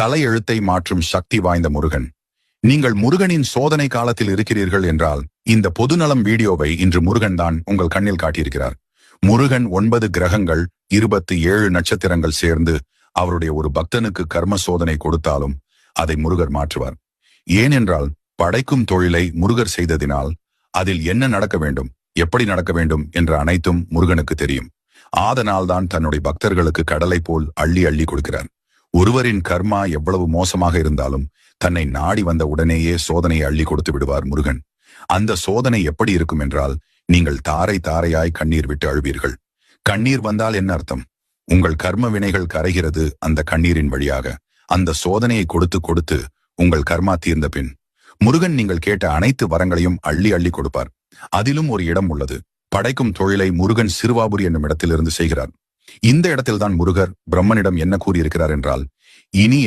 தலையெழுத்தை மாற்றும் சக்தி வாய்ந்த முருகன். நீங்கள் முருகனின் சோதனை காலத்தில் இருக்கிறீர்கள் என்றால் இந்த பொதுநலம் வீடியோவை இன்று முருகன் தான் உங்கள் கண்ணில் காட்டியிருக்கிறார். முருகன் ஒன்பது கிரகங்கள் இருபத்தி ஏழு நட்சத்திரங்கள் சேர்ந்து அவருடைய ஒரு பக்தனுக்கு கர்ம சோதனை கொடுத்தாலும் அதை முருகர் மாற்றுவார். ஏனென்றால் படைக்கும் தொழிலை முருகர் செய்ததினால் அதில் என்ன நடக்க வேண்டும் எப்படி நடக்க வேண்டும் என்ற அனைத்தும் முருகனுக்கு தெரியும். ஆதனால்தான் தன்னுடைய பக்தர்களுக்கு கடலை போல் அள்ளி அள்ளி கொடுக்கிறார். ஒருவரின் கர்மா எவ்வளவு மோசமாக இருந்தாலும் தன்னை நாடி வந்த உடனேயே சோதனையை அள்ளி கொடுத்து விடுவார் முருகன். அந்த சோதனை எப்படி இருக்கும் என்றால் நீங்கள் தாரை தாரையாய் கண்ணீர் விட்டு அழுவீர்கள். கண்ணீர் வந்தால் என்ன அர்த்தம்? உங்கள் கர்ம வினைகள் கரைகிறது அந்த கண்ணீரின் வழியாக. அந்த சோதனையை கொடுத்து கொடுத்து உங்கள் கர்மா தீர்ந்த பின். முருகன் நீங்கள் கேட்ட அனைத்து வரங்களையும் அள்ளி அள்ளி கொடுப்பார். அதிலும் ஒரு இடம் உள்ளது. படைக்கும் தொழிலை முருகன் சிறுவாபுரி என்னும் இடத்திலிருந்து செய்கிறார். இந்த இடத்தில்தான் முருகர் பிரம்மனிடம் என்ன கூறியிருக்கிறார் என்றால் இனி